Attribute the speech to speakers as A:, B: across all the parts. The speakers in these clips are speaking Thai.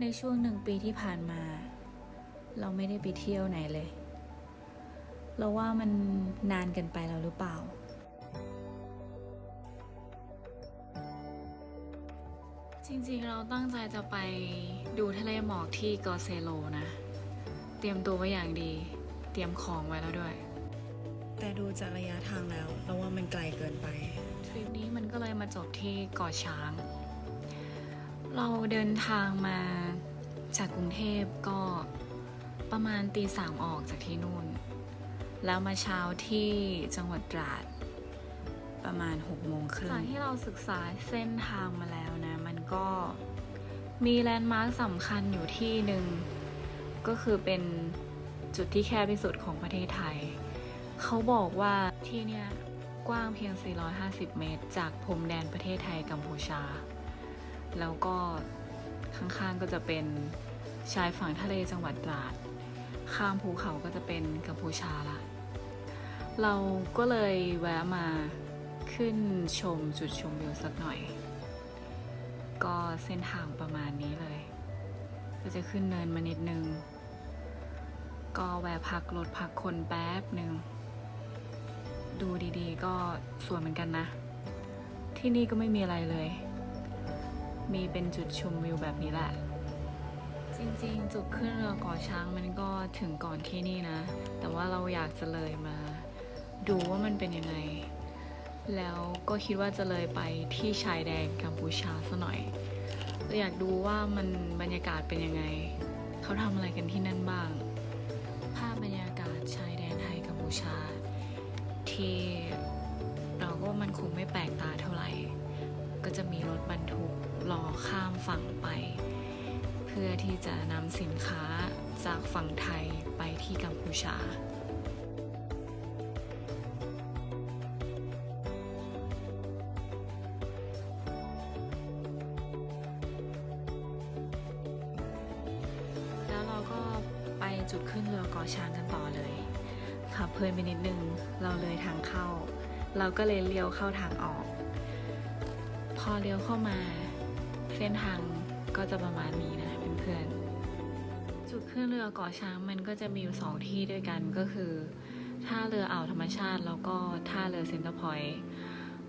A: ในช่วงหนึ่งปีที่ผ่านมา เราไม่ได้ไปเที่ยวไหนเลย เราว่ามันนานเกินไปแล้วหรือเปล่า จริงๆเราตั้งใจจะไปดูทะเลหมอกที่กอเซโลนะ เตรียมตัวไว้อย่างดี เตรียมของไว้แล้วด้วย
B: แต่ดูจากระยะทางแล้ว เราว่ามันไกลเกินไป
A: ทริปนี้มันก็เลยมาจบที่เกาะช้าง เราเดินทางมาจากกรุงเทพก็ประมาณตีสามออกจากที่นู่น แล้วมาเช้าที่จังหวัดตราด ประมาณหกโมงครึ่งจากที่เราศึกษาเส้นทางมาแล้วนะ มันก็มีแลนด์มาร์คสำคัญอยู่ที่หนึ่ง ก็คือเป็นจุดที่แคบที่สุดของประเทศไทย เขาบอกว่าที่เนี่ยกว้างเพียง 450 เมตร จากพรมแดนประเทศไทยกัมพูชา แล้วก็ข้างๆก็จะเป็นชายฝั่งทะเลจังหวัดตราด ข้ามภูเขาก็จะเป็นกัมพูชาละเราก็เลยแวะมาขึ้นชมจุดชมวิวสักหน่อย ก็เส้นทางประมาณนี้เลย ก็จะขึ้นเนินมานิดนึง ก็แวะพักรถพักคนแป๊บหนึ่งดูดีๆ ก็สวยเหมือนกันนะ ที่นี่ก็ไม่มีอะไรเลย มีเป็นจุดชมวิวแบบนี้แหละ จริงๆ จุดขึ้นเรือก่อช้างมันก็ถึงก่อนที่นี่นะ แต่ว่าเราอยากจะเลยมา ดูว่ามันเป็นยังไง แล้วก็คิดว่าจะเลยไปที่ชายแดนกัมพูชาซะหน่อยเราอยากดูว่ามันบรรยากาศเป็นยังไง เขาทำอะไรกันที่นั่นบ้าง ภาพบรรยากาศชายแดนไทยกัมพูชา ที่เราก็ว่ามันคงไม่แปลกตาเท่าไหร่ ก็จะมีรถบรรทุก รอข้ามฝั่งไป เพื่อที่จะนำสินค้าจากฝั่งไทยไปที่กัมพูชาแล้วเราก็ไปจุดขึ้นเรือก่อช้างกันต่อเลยขับเพลินไปนิดนึง เราเลยทางเข้า เราก็เลยเลี้ยวเข้าทางออก พอเลี้ยวเข้ามา เส้นทางก็จะประมาณนี้นะเพื่อนๆจุดขึ้นเรือเกาะช้างมันก็จะมีอยู่สองที่ด้วยกันก็คือท่าเรืออ่าวธรรมชาติ แล้วก็ท่าเรือเซ็นเตอร์พอยต์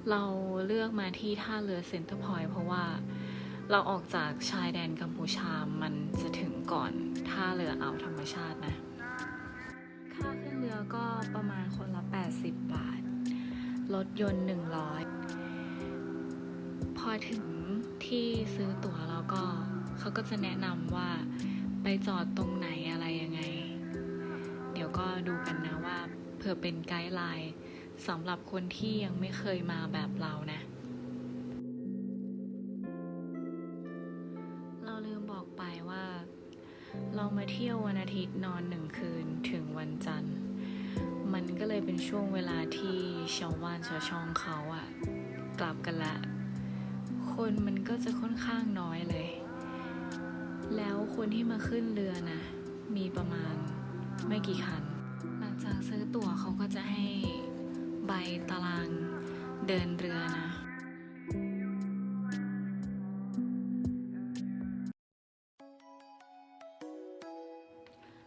A: เราเลือกมาที่ท่าเรือเซ็นเตอร์พอยต์เพราะว่าเราออกจากชายแดนกัมพูชา มันจะถึงก่อนท่าเรืออ่าวธรรมชาตินะ ค่าขึ้นเรือก็ประมาณคนละ 80 บาท รถยนต์ 100 พอถึง ที่ซื้อตั๋วแล้วก็เขาก็จะแนะนำว่าไปจอดตรงไหนอะไรยังไง เดี๋ยวก็ดูกันนะว่าเผื่อเป็นไกด์ไลน์สำหรับคนที่ยังไม่เคยมาแบบเรานะ เราลืมบอกไปว่า เรามาเที่ยววันอาทิตย์นอนหนึ่งคืนถึงวันจันทร์ มันก็เลยเป็นช่วงเวลาที่ชาวบ้านชาวช่องเขาอะกลับกันละ คนมันก็จะค่อนข้างน้อยเลย แล้วคนที่มาขึ้นเรือนะ มีประมาณไม่กี่คัน หลังจากซื้อตั๋วเขาก็จะให้ใบตารางเดินเรือนะ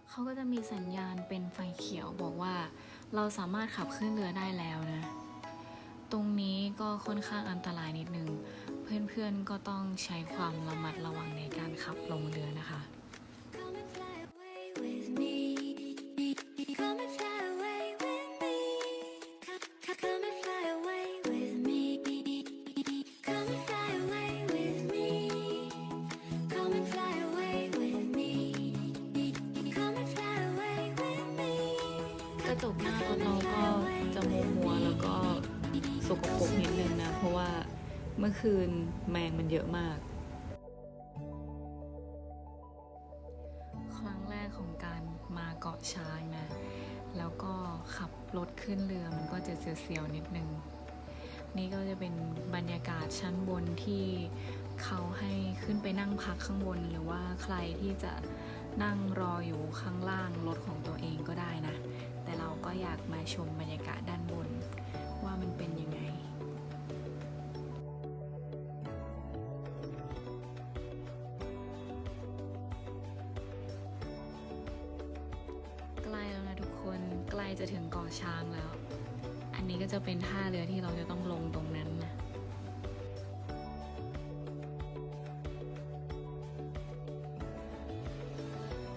A: เขาก็จะมีสัญญาณเป็นไฟเขียวบอกว่าเราสามารถขับขึ้นเรือได้แล้วนะ ตรงนี้ก็ค่อนข้างอันตรายนิดนึง เพื่อนๆก็ต้องใช้ความระมัดระวังในการขับลงเรือนะคะ มื่อคืนแมงมันเยอะมาก ครั้งแรกของการมาเกาะช้างนะ แล้วก็ขับรถขึ้นเรือมันก็จะเสียวๆนิดนึง นี่ก็จะเป็นบรรยากาศชั้นบนที่เขาให้ขึ้นไปนั่งพักข้างบนหรือว่าใครที่จะนั่งรออยู่ข้างล่างรถของตัวเองก็ได้นะ แต่เราก็อยากมาชมบรรยากาศด้านบน จะถึงเกาะช้างแล้ว อันนี้ก็จะเป็นท่าเรือที่เราจะต้องลงตรงนั้นนะ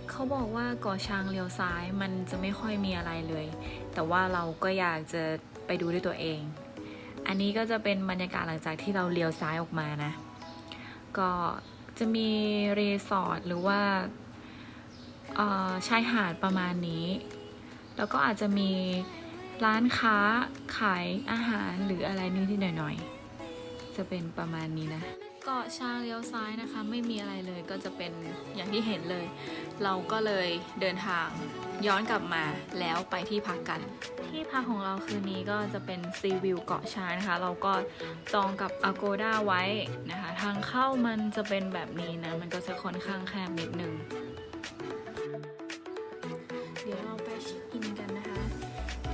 A: เขาบอกว่าเกาะช้างเลี้ยวซ้ายมันจะไม่ค่อยมีอะไรเลย แต่ว่าเราก็อยากจะไปดูด้วยตัวเอง อันนี้ก็จะเป็นบรรยากาศหลังจากที่เราเลี้ยวซ้ายออกมานะ ก็จะมีรีสอร์ทหรือว่าชายหาดประมาณนี้ แล้วก็อาจจะมีร้านค้าขายอาหารหรืออะไรนิดๆหน่อยๆ จะเป็นประมาณนี้นะเกาะช้างเลี้ยวซ้ายนะคะ ไม่มีอะไรเลยก็จะเป็นอย่างที่เห็นเลย เราก็เลยเดินทางย้อนกลับมาแล้วไปที่พักกัน ที่พักของเราคืนนี้ก็จะเป็นซีวิวเกาะช้างนะคะ เราก็จองกับ Agoda ไว้นะคะ ทางเข้ามันจะเป็นแบบนี้นะ มันก็จะค่อนข้างแคบนิดนึง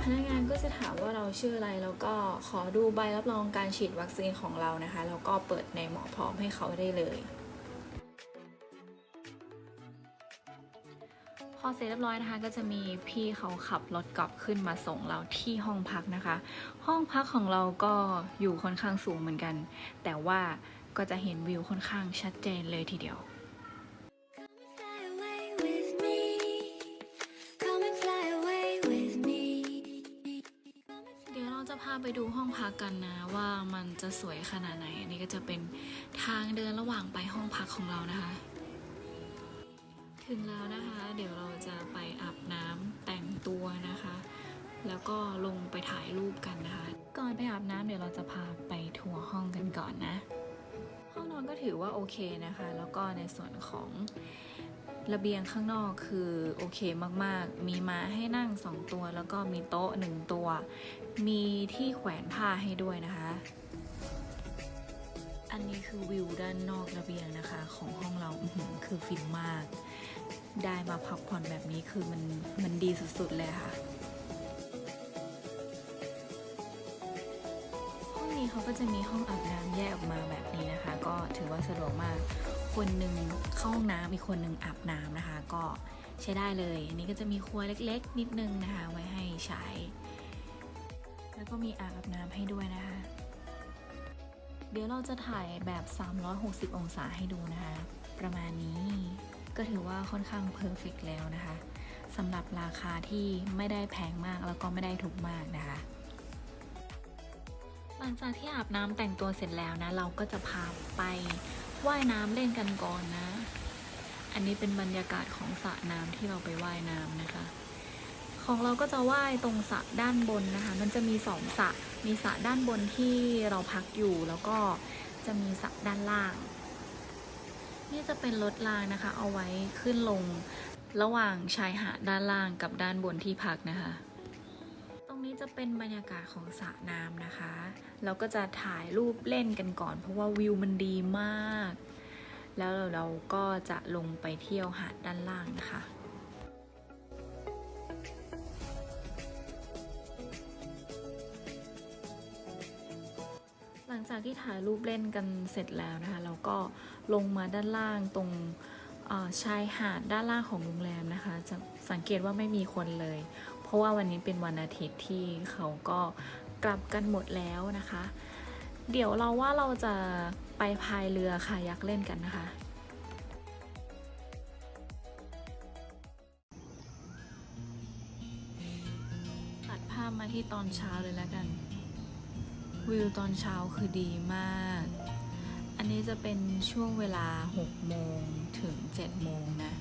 A: พนักงานก็จะถามว่าเราชื่ออะไร แล้วก็ขอดูใบรับรองการฉีดวัคซีนของเรานะคะ แล้วก็เปิดในหมอพร้อมให้เขาได้เลย พอเสร็จเรียบร้อยนะคะ ก็จะมีพี่เขาขับรถกลับขึ้นมาส่งเราที่ห้องพักนะคะ ห้องพักของเราก็อยู่ค่อนข้างสูงเหมือนกัน แต่ว่าก็จะเห็นวิวค่อนข้างชัดเจนเลยทีเดียวาไปดูห้องพักกันนะว่ามันจะสวยขนาดไหน อันนี้ก็จะเป็นทางเดินระหว่างไปห้องพักของเรานะคะ ถึงแล้วนะคะ เดี๋ยวเราจะไปอาบน้ำแต่งตัวนะคะ แล้วก็ลงไปถ่ายรูปกันนะคะ ก่อนไปอาบน้ำเดี๋ยวเราจะพาไปทัวร์ห้องกันก่อนนะ ห้องนอนก็ถือว่าโอเคนะคะ แล้วก็ในส่วนของระเบียงข้างนอกคือโอเคมากๆ มีม้าให้นั่งสองตัว แล้วก็มีโต๊ะหนึ่งตัว มีที่แขวนผ้าให้ด้วยนะคะ อันนี้คือวิวด้านนอกระเบียงนะคะ ของห้องเราคือฟินมาก ได้มาพักผ่อนแบบนี้คือมันมันดีสุดๆเลยค่ะห้องนี้เขาก็จะมีห้องอาบน้ำแยกออกมาแบบนี้นะคะ ก็ถือว่าสะดวกมาก คนหนึ่งเข้าห้องน้ำอีกคนหนึ่งอาบน้ำนะคะ ก็ใช้ได้เลย อันนี้ก็จะมีครัวเล็กๆ นิดนึงนะคะ ไว้ให้ใช้ แล้วก็มีอ่างอาบน้ำให้ด้วยนะคะ เดี๋ยวเราจะถ่ายแบบ 360 องศาให้ดูนะคะ ประมาณนี้ก็ถือว่าค่อนข้างเพอร์เฟกแล้วนะคะสำหรับราคาที่ไม่ได้แพงมากแล้วก็ไม่ได้ถูกมากนะคะ หลังจากที่อาบน้ำแต่งตัวเสร็จแล้วนะ เราก็จะพาไปว่ายน้ำเล่นกันก่อนนะ อันนี้เป็นบรรยากาศของสระน้ำที่เราไปว่ายน้ำนะคะ ของเราก็จะว่ายตรงสระด้านบนนะคะ มันจะมีสองสระมีสระด้านบนที่เราพักอยู่แล้วก็จะมีสระด้านล่าง นี่จะเป็นรถรางนะคะ เอาไว้ขึ้นลงระหว่างชายหาดด้านล่างกับด้านบนที่พักนะคะ ตรงนี้จะเป็นบรรยากาศของสระน้ำนะคะ เราก็จะถ่ายรูปเล่นกันก่อน เพราะว่าวิวมันดีมาก แล้วเราก็จะลงไปเที่ยวหาดด้านล่างนะคะ จากที่ถ่ายรูปเล่นกันเสร็จแล้วนะคะเราก็ลงมาด้านล่างตรงชายหาดด้านล่างของโรงแรมนะคะ จะสังเกตว่าไม่มีคนเลย เพราะว่าวันนี้เป็นวันอาทิตย์ที่เขาก็กลับกันหมดแล้วนะคะ เดี๋ยวเราว่าเราจะไปพายเรือคายักเล่นกันนะคะ ตัดภาพมาที่ตอนเช้าเลยแล้วกัน วิวตอนเช้าคือดีมาก อันนี้จะเป็นช่วงเวลา 6 โมงถึง 7 โมงนะ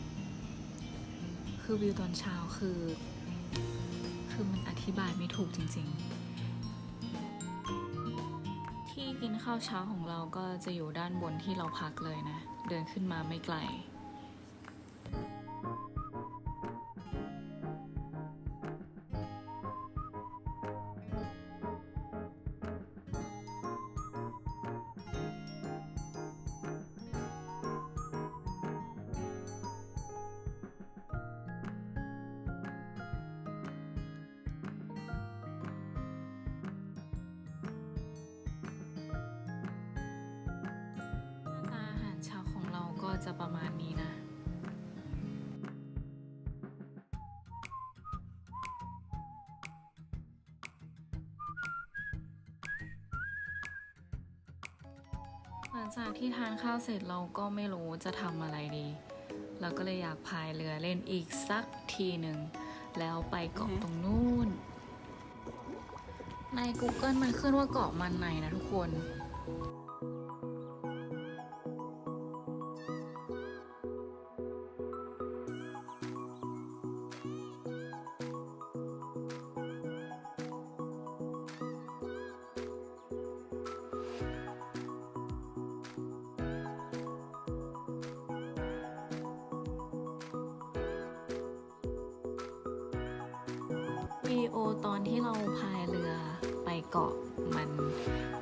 A: คือวิวตอนเช้าคือ คือมันอธิบายไม่ถูกจริงๆ ที่กินข้าวเช้าของเราก็จะอยู่ด้านบนที่เราพักเลยนะ เดินขึ้นมาไม่ไกล มัจะประมาณนี้นะหลังจากที่ทานข้าวเสร็จเราก็ไม่รู้จะทำอะไรดี เราก็เลยอยากพายเรือเล่นอีกสักทีหนึ่ง แล้วไปเกาะตรงนู้น ใน Google มันขึ้นว่าเกาะมันไหนนะทุกคน วิดีโอตอนที่เราพายเรือไปเกาะมัน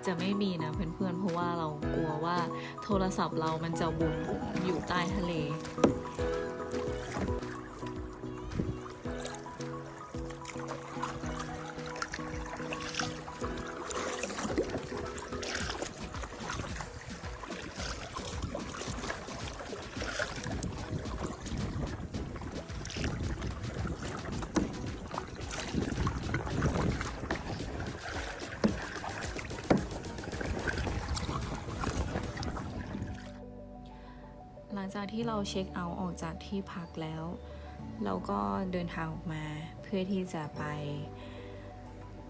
A: จะไม่มีนะเพื่อนๆ เพราะว่าเรากลัวว่าโทรศัพท์เรามันจะบุบอยู่ใต้ทะเล จากที่เราเช็คเอาท์ออกจากที่พักแล้ว เราก็เดินทางออกมาเพื่อที่จะไป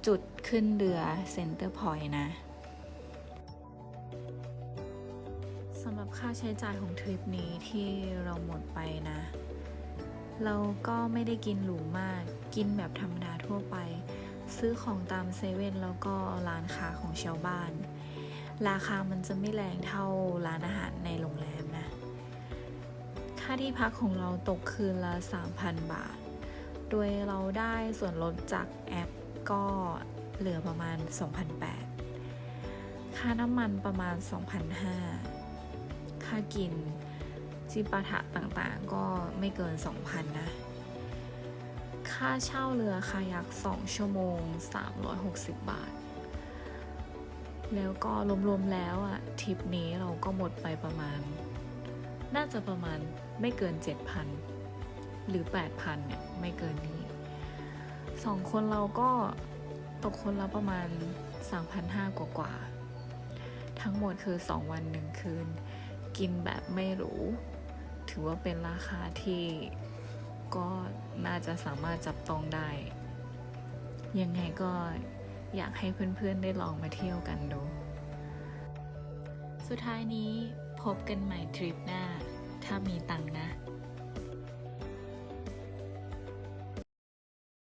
A: จุดขึ้นเรือเซ็นเตอร์พอยต์นะสำหรับค่าใช้จ่ายของทริปนี้ที่เราหมดไปนะ เราก็ไม่ได้กินหรูมากกินแบบธรรมดาทั่วไป ซื้อของตามเซเว่นแล้วก็ร้านค้าของชาวบ้าน ราคามันจะไม่แรงเท่าร้านอาหารในโรงแรม ค่าที่พักของเราตกคืนละ 3,000 บาท โดยเราได้ส่วนลดจากแอปก็เหลือประมาณ 2,800 ค่าน้ำมันประมาณ 2,500 ค่ากินจิปาถะต่างๆ ก็ไม่เกิน 2,000 นะ ค่าเช่าเรือคายัก 2 ชั่วโมง 360 บาท แล้วก็รวมๆแล้วอะทริปนี้เราก็หมดไปประมาณ น่าจะประมาณไม่เกิน 7,000 หรือ 8,000เนี่ยไม่เกินนี้สองคนเราก็ตกคนละประมาณ 3,500 กว่ากว่าๆทั้งหมดคือ 2 วันหนึ่งคืน กินแบบไม่หรูถือว่าเป็นราคาที่ก็น่าจะสามารถจับต้องได้ ยังไงก็อยากให้เพื่อนๆได้ลองมาเที่ยวกันดู สุดท้ายนี้พบกันใหม่ทริปหน้า ถ้ามีตังนะ